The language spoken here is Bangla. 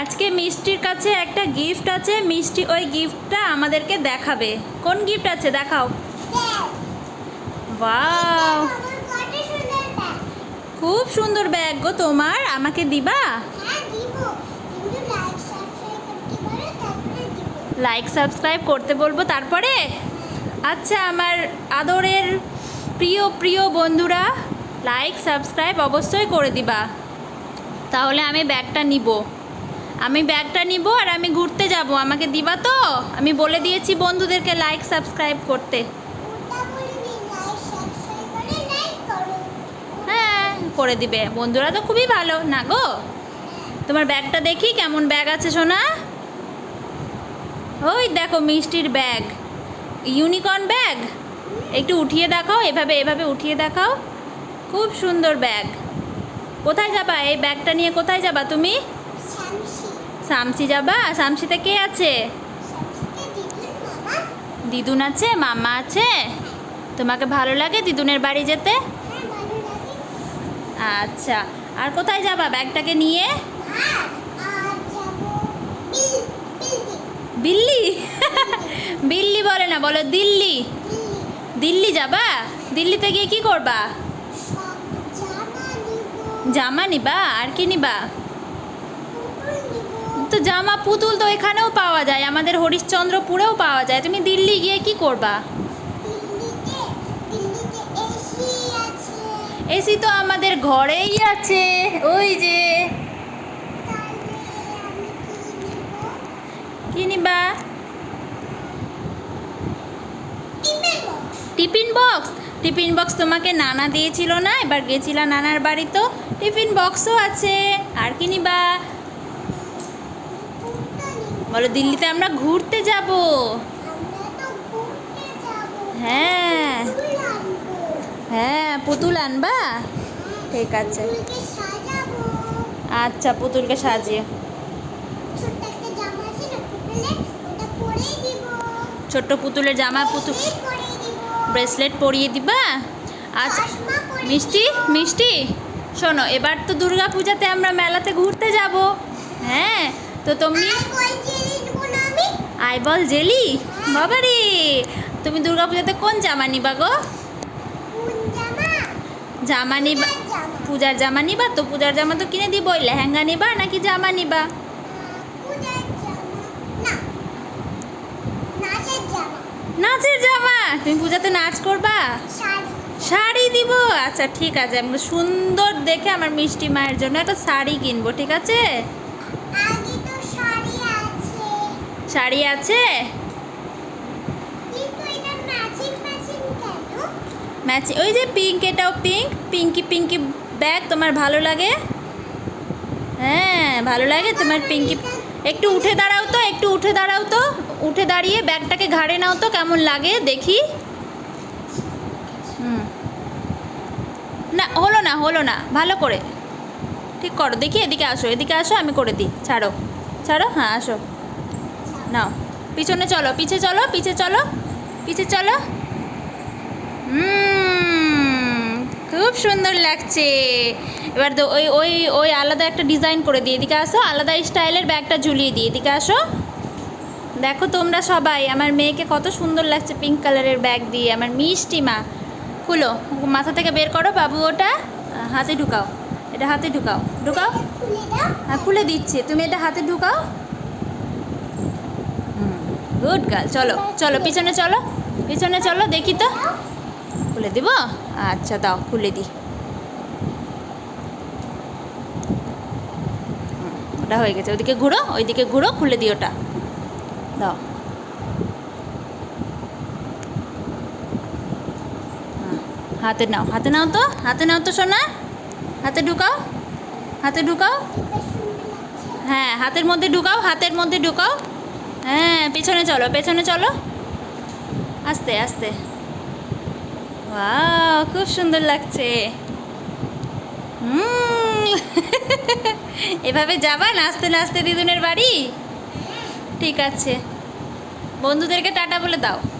আজকে মিষ্টির কাছে একটা গিফট আছে, মিষ্টি ওই গিফটটা আমাদেরকে দেখাবে। কোন গিফট আছে দেখাও। খুব সুন্দর ব্যাগ গো তোমার, আমাকে দিবা? লাইক সাবস্ক্রাইব করতে বলব তারপরে? আচ্ছা আমার আদরের প্রিয় প্রিয় বন্ধুরা লাইক সাবস্ক্রাইব অবশ্যই করে দিবা। তাহলে আমি ব্যাগটা নিব। আমি ব্যাগটা নিব আর আমি ঘুরতে যাব। আমাকে দিবা তো? আমি বলে দিয়েছি বন্ধুদেরকে লাইক সাবস্ক্রাইব করতে। হ্যাঁ করে দিবে। বন্ধুরা তো খুবই ভালো। না গো? তোমার ব্যাগটা দেখি, কেমন ব্যাগ আছে সোনা? ওই দেখো মিষ্টির ব্যাগ। Unicorn bag? একটু উঠিয়ে দেখাও, এভাবে এভাবে উঠিয়ে দেখাও। খুব সুন্দর ব্যাগ। কোথায় যাবা? এই ব্যাগটা নিয়ে কোথায় যাবা তুমি? সামসি যাবা? সামসিতে কে আছে? দিদুন আছে, মামা আছে? তোমাকে ভালো লাগে দিদুনের বাড়ি যেতে? আচ্ছা। আর কোথায় যাবা ব্যাগটাকে নিয়ে? বিল্লি বিল্লি বলে না, বলো দিল্লি। দিল্লি যাবা? দিল্লিতে গিয়ে কি করবা? জামা নিবা। আর কি নিবা? জামা, পুতুল তো এখানেও পাওয়া যায়, আমাদের হরিশ্চন্দ্রপুরেও পাওয়া যায়। তুমি দিল্লি গিয়ে কি করবা? এসি তো আমাদের ঘরেই আছে, ওই যে। কি নিবা? Tiffin box. টিফিন বক্স তোমাকে নানা দিয়েছিল না, এবার গেছিলা নানার বাড়ি তো। টিফিন বক্সও আছে, আর কি নিবা? বলো, দিল্লিতে আমরা ঘুরতে যাব। হ্যাঁ। হ্যাঁ পুতুল আনবা? ঠিক আছে। আচ্ছা পুতুলকে সাজিয়ে। ছোট্ট পুতুলের জামা পুতুল ব্রেসলেট পরিয়ে দিবা? আচ্ছা মিষ্টি মিষ্টি? শোনো, এবার তো দুর্গা পূজাতে আমরা মেলাতে ঘুরতে যাব। হ্যাঁ তো তুমি আইবল জেলি। বাবারে, তুমি দুর্গা পূজাতে কোন জামা নিবা গো? জামা নিবা? পূজার জামা নিবা তো? পূজার জামা তো কিনে দিবই লেহেঙ্গা নিবা নাকি জামা নিবা? নাচের জামা। তুমি পূজাতে নাচ করবা? শাড়ি দিব। আচ্ছা ঠিক আছে, আমি সুন্দর দেখে আমার মিষ্টি মায়ের জন্য একটা শাড়ি কিনবো, ঠিক আছে? শাড়ি আছে? ম্যাচ ওই যে পিঙ্ক এটাও পিঙ্ক পিঙ্কি পিঙ্কি ব্যাগ তোমার ভালো লাগে? হ্যাঁ ভালো লাগে তোমার পিঙ্কি একটু উঠে দাঁড়াও তো একটু উঠে দাঁড়াও তো উঠে দাঁড়িয়ে ব্যাগটাকে ঘাড়ে নাও তো কেমন লাগে দেখি। হুম। না হলো না হলো না ভালো করে। ঠিক করো দেখি এদিকে আসো এদিকে আসো আমি করে দিই ছাড়ো ছাড়ো হ্যাঁ আসো। নাও। পিছনে চলো, পিছে চলো পিছে চলো পিছে চলো। খুব সুন্দর লাগছে। এবার ওই ওই ওই আলাদা একটা ডিজাইন করে দিয়ে এদিকে আসো, আলাদা স্টাইলের ব্যাগটা ঝুলিয়ে দিয়ে এদিকে আসো। দেখো তোমরা সবাই, আমার মেয়েকে কত সুন্দর লাগছে পিঙ্ক কালারের ব্যাগ দিয়ে, আমার মিষ্টি মা। খুলো, মাথা থেকে বের করো, বাবু ওটা হাতে ঢুকাও, এটা হাতে ঢুকাও ঢুকাও। হ্যাঁ খুলে দিচ্ছি, তুমি এটা হাতে ঢুকাও। গুড গার্ল, চলো চলো, পিছনে চলো পিছনে চলো, দেখি তো। খুলে দিব? আচ্ছা দাও, খুলে দিই ওটা হয়ে গেছে। ওদিকে ঘুরো, ওইদিকে ঘুরো, খুলে দিই ওটা। দাও। হাতে নাও হাতে নাও তো, হাতে নাও তো, সোনা। হাতে ঢুকাও হাতে ঢুকাও। হ্যাঁ হাতের মধ্যে ঢুকাও, হাতের মধ্যে ঢুকাও। হ্যাঁ পেছনে চলো পেছনে চলো। আস্তে আস্তে। ওয়াও খুব সুন্দর লাগছে। এভাবে যাবা? নাচতে নাচতে দিদুনের বাড়ি? ঠিক আছে। বন্ধুদেরকে টাটা বলে দাও।